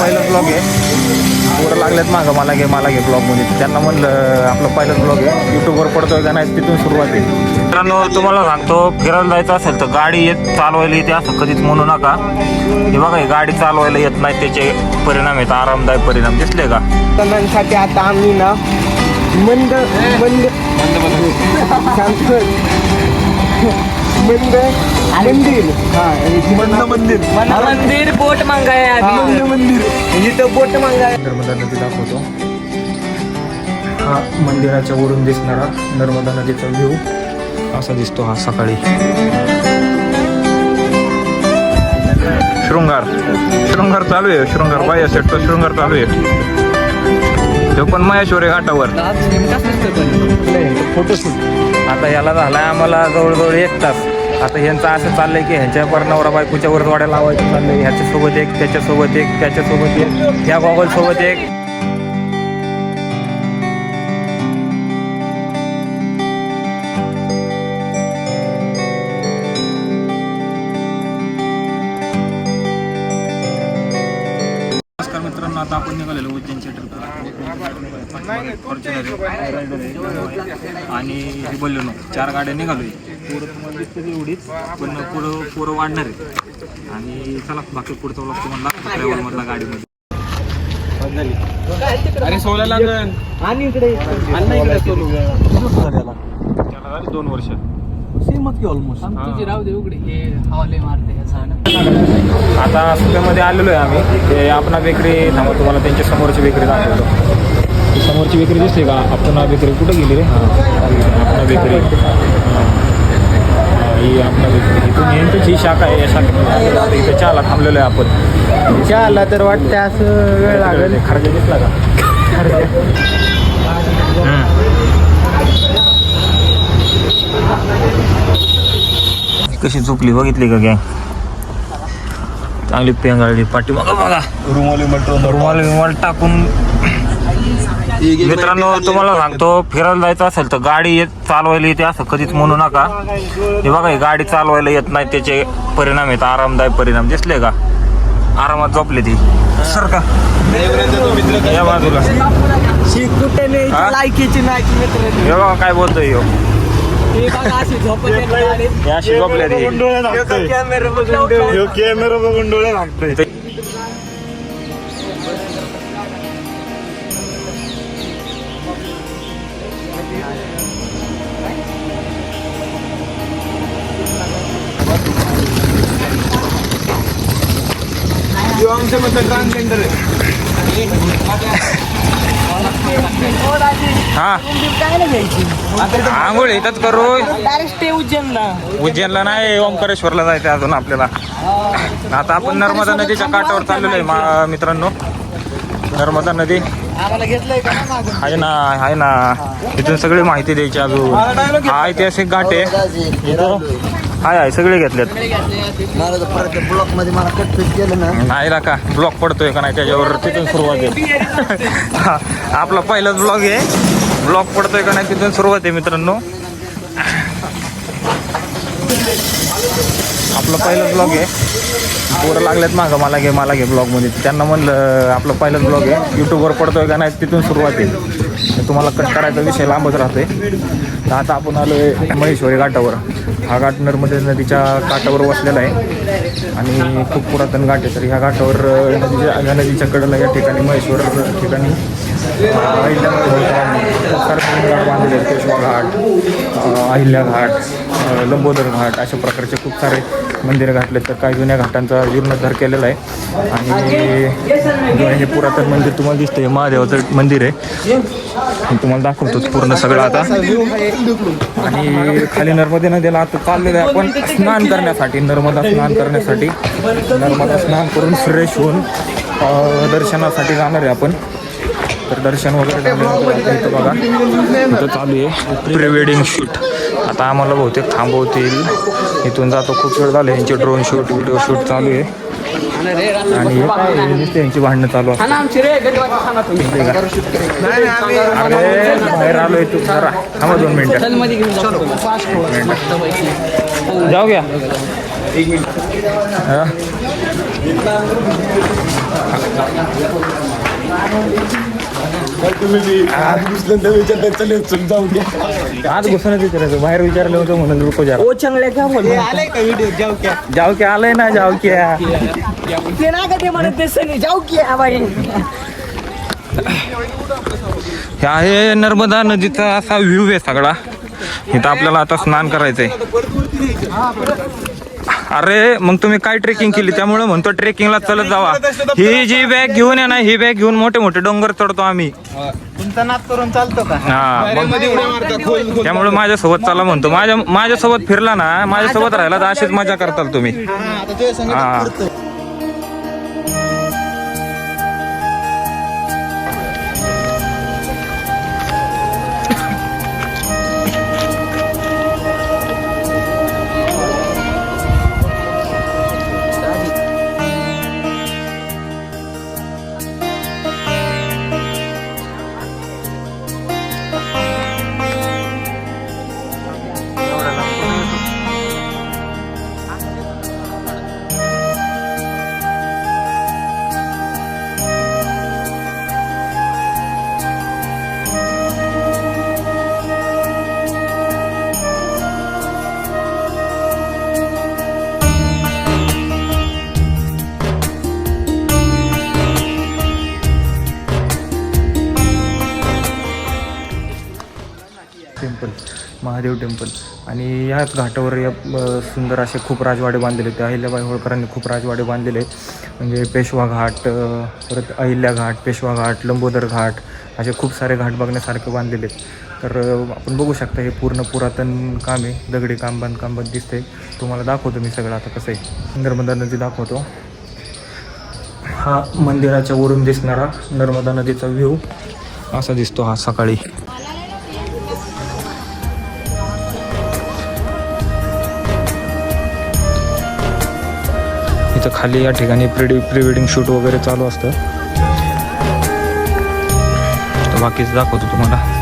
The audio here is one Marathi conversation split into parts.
पहिलं ब्लॉग आहे. पोरं लागलेत मागं मला घे मला घे ब्लॉगमध्ये त्यांना म्हणलं आपलं पहिलं ब्लॉग आहे. यूट्यूबवर पडतोय का नाही तिथून सुरुवात आहे. मित्रांनो तुम्हाला सांगतो फिरायला जायचं असेल तर गाडी येत चालवायला येते असं कधीच म्हणू नका. हे बघा ही गाडी चालवायला येत नाही त्याचे परिणाम आहेत आरामदायक परिणाम. दिसले का? तणांसाठी आता आम्ही ना मंद मंद मंद मंदिर. हा मंद मंदिर. मंदिर. बोट मागाय मंदिर बोट मागाय. नर्मदा नदी दाखवतो. हा मंदिराच्या वरून दिसणारा नर्मदा नदीचा व्ह्यू. असा दिसतो हा सकाळी. शृंगार. शृंगार चालू आहे. शृंगार बाया सेटचा शृंगार चालू आहे. तो पण महेश्वरी घाटावर. फोटोशूट आता याला झालाय आम्हाला जवळजवळ एक तास. आता ह्यांचं असं चाललंय की ह्यांच्या पर नवरा बायकोच्या वर जोड्या लावायचं चाललंय. ह्याच्यासोबत एक त्याच्यासोबत एक त्याच्यासोबत एक या गॉगल सोबत एक. नमस्कार मित्रांनो आता आपण निघालेलो उज्जैनच्या ट्रिपला आणि बोललो ना चार गाड्या निघालोय. पुढं तुम्हाला दिसतं एवढीच पण पुढं पुढं वाढणार आहे आणि चला बाकी पुढचा ब्लॉग तुम्हाला ट्रॅव्हल मधला गाडीमध्ये. अरे सोला लागन. आणि इकडे अण्णा इकडे सोलू. त्याला झाली दोन वर्ष. सेमच की ऑलमोस्ट तुझी राहू दे उघडी हे हवाले मारते झाड. आता सुप्यामध्ये आलेलो आहे आम्ही. ते आपणा बेकरी थांबा तुम्हाला त्यांच्या समोरची बेकरी दाखवतो. समोरची बेकरी दिसते का? आपणा बेकरी कुठं गेली रे? आपणा बेकरी. हां. बेकरी इथून यांचीच ही शाखा आहे या शाखेमध्ये इथे चहाला थांबलेलो आहे आपण. चहाला तर वाटतं असं वेळ लागेल. खर्च दिसला का? कशी झोपली? बघितली का गॅंग? चांगली पेंगाळली. पाठी बघा. बघा रुमाल विमाल टाकून मित्रांनो तुम्हाला सांगतो फिरायला जायचं असेल तर गाडी येत चालवायला येते असं कधीच म्हणू नका. हे बघा ही गाडी चालवायला येत नाही त्याचे परिणाम आहेत आरामदायक परिणाम. दिसले का? आरामात झोपले ती. सर का? या बाजूला. हा? लायकीची नाही मित्र बघा काय बोलतोय ह्यो. हे बघा अशी येत. हे झोपल्या ती. कॅमेरा बघून डोळे लागतोय. आमच्या मत ट्रान्सजेंडर आहे. हा. काय नाही घ्यायची आंघोळ येतात करू. डायरेक्ट ते उज्जैनला. उज्जैनला नाही ओंकारेश्वरला जायचं अजून आपल्याला. आता आपण नर्मदा नदीच्या काठावर चाललेलो आहे मा- मित्रांनो. नर्मदा नदी. आम्हाला घेतलंय का? ना मागं? आहे ना आहे ना. इथून सगळी माहिती द्यायची अजून. हा ऐतिहासिक घाट आहे. इथं हाय हाय सगळे घेतलेत. मला तर परत ब्लॉकमध्ये मला कटपीट केलं ना. नाही ना का? ब्लॉग पडतोय का नाही त्याच्यावर तिथून सुरुवात आहे. हा, आपला पहिलाच ब्लॉग आहे. ब्लॉग पडतोय का नाही तिथून सुरुवात आहे मित्रांनो. आपला पहिलाच ब्लॉग आहे. पोरं लागलेत मागं मला घे मला घे ब्लॉगमध्ये त्यांना म्हणलं आपलं पहिलाच ब्लॉग आहे. यूट्यूबवर पडतोय का नाही तिथून सुरुवात आहे. तर तुम्हाला कट करायचा विषय लांबच राहतोय. तर आता आपण आलो आहे महेश्वरी घाटावर. हा घाट नर्मदे नदीच्या काठावर वसलेला आहे. आणि खूप पुरातन घाट आहे. तर ह्या घाटावर नदीच्या ह्या नदीच्या कडेला या ठिकाणी महेश्वर ठिकाणी अ, अहिल्या खूप सारे घाट बांधलेले आहेत घाट अहिल्या घाट लंबोदर घाट अशा प्रकारचे खूप सारे मंदिरं घातले तर काही जुन्या घाटांचा जीर्णोद्धार केलेला आहे. आणि हे पुरातन मंदिर तुम्हाला दिसतं हे महादेवाचं मंदिर आहे. तुम्हाला दाखवतोच पूर्ण सगळं आता. आणि खाली नर्मदे नदीला आता चाललेलं आहे आपण स्नान करण्यासाठी. नर्मदा स्नान करण्यासाठी. नर्मदा स्नान करून फ्रेश होऊन दर्शनासाठी जाणार आहे आपण. तर दर्शन वगैरे झाल्यानंतर बघा. इथं चालू आहे. Pre wedding shoot. आता आम्हाला बहुतेक थांबवतील. इथून जातो. खूप वेळ झाले. यांचे ड्रोन शूट व्हिडिओ शूट चालू आहे. आणि त्यांची भांडणं चालू अरे बाहेर आलोय तू. जरा. थांबा दोन मिनिटं. जाऊ जाऊ घ्या. एक मिनिट हा? आज घुसणं विचारायचं बाहेर विचारलं होतं म्हणून रुको जरा. ओ चांगले का म्हणून. आलाय का व्हिडिओ जाऊ क्या जाऊ की आलंय ना जाऊ की ते ना का ते म्हणत सनी जाऊ की बाई. हे आहे नर्मदा नदीचा असा व्ह्यू आहे सगळा. इथं आपल्याला आता स्नान करायचंय. अरे मग तुम्ही काय ट्रेकिंग केली? त्यामुळे म्हणतो ट्रेकिंगला चलत जावा. ही जी बॅग घेऊन आहे ना ही बॅग घेऊन मोठे मोठे डोंगर चढतो आम्ही. तुमचा नाद करून चालतो का? हा त्यामुळे माझ्यासोबत चला म्हणतो. माझ्या माझ्यासोबत फिरला ना माझ्यासोबत राहिला तर अशीच मजा करताल तुम्ही. हा महादेव टेम्पल. आणि याच घाटावर या सुंदर असे खूप राजवाडे बांधलेले आहेत. अहिल्याबाई होळकरांनी खूप राजवाडे बांधलेले आहेत. म्हणजे पेशवा घाट परत अहिल्या घाट पेशवा घाट लंबोदर घाट असे खूप सारे घाट बघण्यासारखे बांधलेले आहेत. तर आपण बघू शकता हे पूर्ण पुरातन काम आहे. दगडी काम बांधकाम बंद दिसते तुम्हाला दाखवतो मी सगळं आता कसं आहे. नर्मदा नदी दाखवतो. हा मंदिराच्या वरून दिसणारा नर्मदा नदीचा व्ह्यू असा दिसतो हा सकाळी. तर खाली या ठिकाणी प्री प्री वेडिंग शूट वगैरे चालू असतं. तर बाकीच दाखवतो तुम्हाला.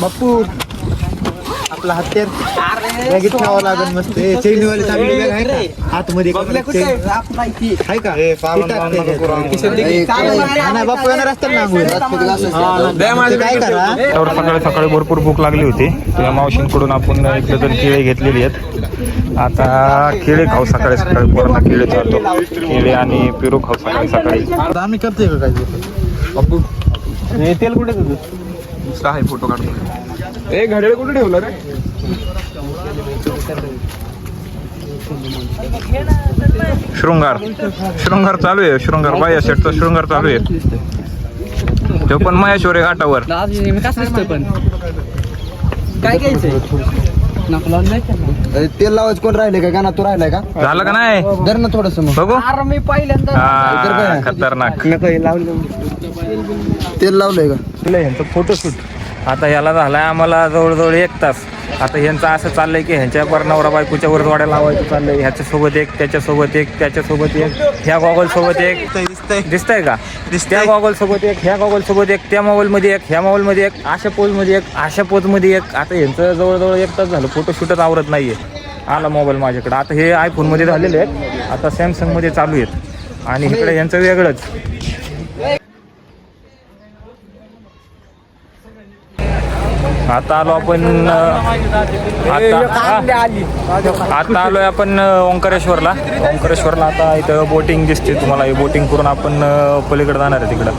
बाप्पू आपला हत्यार. बॅगेत ठेवावं लागेल मस्त. चैनीवाले चांगली बॅग आहे का? आतमध्ये आहे? का? ते टाक त्याच्यात. ना, बाप्पू येणार असतात ना काय करा? त्यावर सकाळी सकाळी भरपूर भूक लागली होती. त्या मावशींकडून आपण एक डझन केळे घेतलेली आहेत. आता केळे खाऊ सकाळी सकाळी. पोरांना केळे चालतो केळे आणि पेरू खाऊ सकाळी सकाळी. आम्ही करतोय का काय? बाप्पू तेल कुठे तुझं आहे फोटो काढतो ए घड्याळ कुठे ठेवलं रे? शृंगार. शृंगार चालू आहे शृंगार. बाया शेटचा शृंगार चालू आहे. तो पण महेश्वर आहे घाटावर काय घ्यायचंय. तेल लावायचं कोण राहिले का? गाणं तू राहिलाय का? झालं का नाही? धर ना थोडस मग. बघू. अरे मी पहिल्यांदा हा खतरनाक. तेल लावलंय का? फोटोशूट आता ह्याला झालाय आम्हाला जवळजवळ एक तास. आता ह्यांचं असं चाललंय की ह्यांच्या पर नवरा बायकोच्या वर जोड्या लावायचं चाललंय. ह्याच्यासोबत एक त्याच्यासोबत एक त्याच्यासोबत एक ह्या गॉगल सोबत एक. दिसतंय का? त्या गॉगल सोबत एक ह्या गॉगल सोबत एक त्या मोबाईल मध्ये एक ह्या मोबाईल मध्ये एक अशा पोजमध्ये एक अशा पोजमध्ये एक. आता ह्यांचं जवळजवळ एक तास झालं. फोटोशूटच आवरत नाहीये. आला मोबाईल माझ्याकडे. आता हे आयफोनमध्ये झालेले आहेत. आता सॅमसंगमध्ये चालू आहेत. आणि इकडे यांचं वेगळंच. आता आलो आपण आता आता आलोय आपण ओंकारेश्वरला. ओंकारेश्वरला आता इथं बोटिंग दिसते तुम्हाला. ही बोटिंग करून आपण पलीकडे जाणार आहे तिकडं.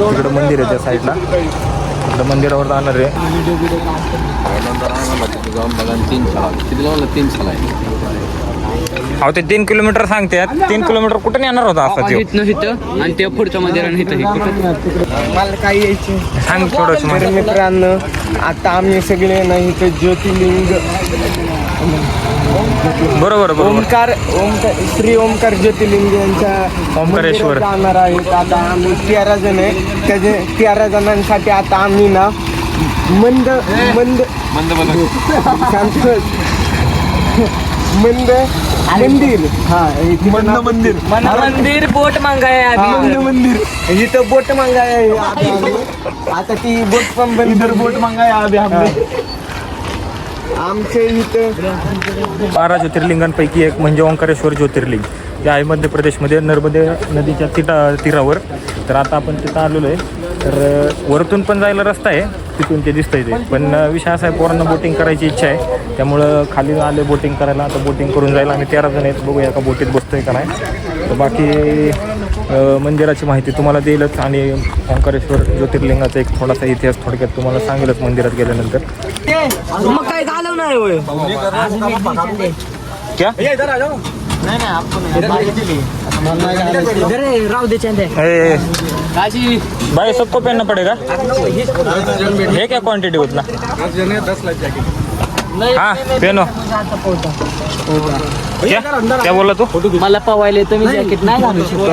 तिकडं मंदिर आहे त्या साईडला. तिकडं मंदिरावर जाणार आहे. तीन छाला किती लावलं तीन अहो ते तीन किलोमीटर सांगते तीन किलोमीटर कुठे येणार होता असा जीव? इथनं इथं आणि ते पुढचं मंदिर आणि इथं हे कुठं? मला काही यायचे? सांग थोडस तर मित्रांनो आता आम्ही सगळे नाही इथं ज्योतिर्लिंग. बरोबर बरोबर. ओमकार ओमकार श्री ओमकार ज्योतिर्लिंग यांच्या ओंकारेश्वर. मंदिरात जाणार आहेत. आता आम्ही तेरा जण आहे. त्याचे तेरा जणांसाठी आता आम्ही ना मंद मंद शांत. बस. मंद मंदिर. हा मंद मंदिर. मंदिर बोट मागाय मंद मंदिर. इथं बोट मागाय आहे आता ती बोट पण बंद बोट मागाय आमच्या इथं बारा ज्योतिर्लिंगांपैकी एक म्हणजे ओंकारेश्वर ज्योतिर्लिंग. जे आहे मध्य प्रदेशमध्ये नर्मदे नदीच्या तिटा तीरावर. तर आता आपण तिथं आलेलो आहे. तर वरतून पण जायला रस्ता आहे तिथून ते दिसतंय ते पण विषय असा आहे पोरांना बोटिंग करायची इच्छा आहे त्यामुळं खाली आले बोटिंग करायला आता बोटिंग करून जायला आम्ही तेरा जण आहेत बघूया का बोटीत बसतोय का नाही तर बाकी मंदिराची माहिती तुम्हाला देईलच आणि ओंकारेश्वर ज्योतिर्लिंगाचा एक थोडासा इतिहास थोडक्यात तुम्हाला सांगेलच मंदिरात गेल्यानंतर मग काय झालं नाही क्या राहू दे भाई सबको पहनना पड़ेगा? है क्या क्वांटिटी उतना? हाँ पहनो। क्या? क्या बोला तू? मला पवायला तुम्ही जॅकेट नाही घालू शकत.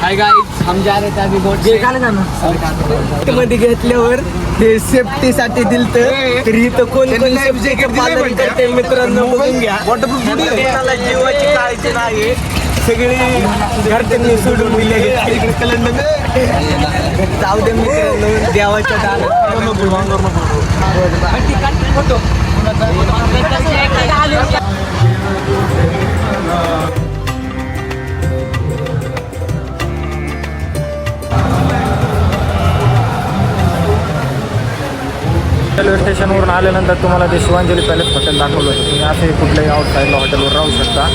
हाय गाईज हम जा रहे थे अभी बोट से. मध्ये घेतल्यावर हे सेफ्टीसाठी दिलत. तरी इथं कोण कोण सेफ्टीचं पालन करते मित्रांनो बघून घ्या. जीवाची काळजी नाही सगळे घरच्यांनी सोडून दिले जाऊ दे मित्रांनो देवाच्या रेल्वे स्टेशनवरून आल्यानंतर तुम्हाला ते शिवांजली पॅलेस हॉटेल दाखवलं होतं. तुम्ही असे कुठल्याही आउटसाईडला हॉटेलवर राहू शकता.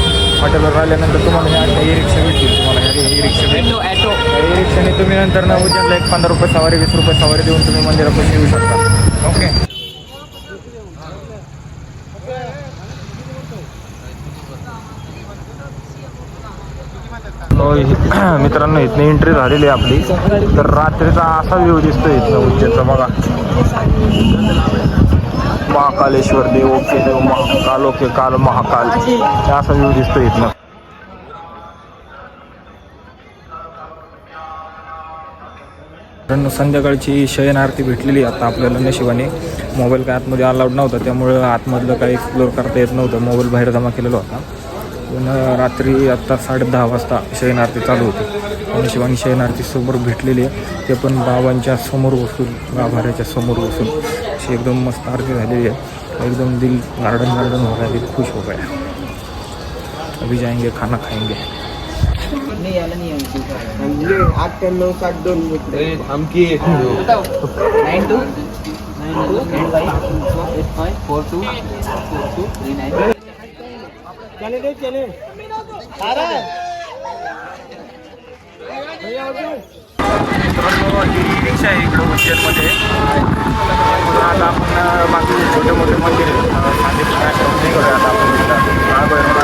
हॉटेलवर राहिल्यानंतर तुम्हाला ह्या ई रिक्षा भेटतील. तुम्हाला ह्या ई रिक्षा भेटतील ॲटो ई रिक्षाने तुम्ही नंतर ना उद्याला एक पंधरा रुपये सवारी वीस रुपये सवारी देऊन तुम्ही मंदिरापाशी येऊ शकता. ओके. मित्रांनो इथनं एंट्री झालेली आहे आपली. तर रात्रीचा असा व्ह्यू दिसतोय इथनं उज्जैनचा बघा. महाकालेश्वर देव ओके देव महाकाल ओके काल महाकाल. हे असा व्ह्यू दिसतोय इथनं. कारण संध्याकाळची शयन आरती भेटलेली आहे आता आपल्याला नशिबाने. मोबाईल काय आतमध्ये अलाउड नव्हता त्यामुळं आतमधलं काही एक्सप्लोर करता येत नव्हतं. मोबाईल बाहेर जमा केलेला होता. पण रात्री आत्ता साडे दहा वाजता शयन आरती चालू होती. नशिबाने शयन आरती समोर भेटलेली आहे. ते पण बाबांच्या समोर बसून गाभाऱ्याच्या समोर बसून. अशी एकदम मस्त आरती झालेली आहे. एकदम दिल गार्डन गार्डन हो रहा है दिल खुश हो गया अभी जाएँगे खाना खाएँगे nine two nine two eight five eight five four two four two three nine ही रिक्षा आहे इकडं उज्जैनमध्ये. आता आपण बाकी छोटे मोठे मंदिर नाही आता आपण बाळाबरोबर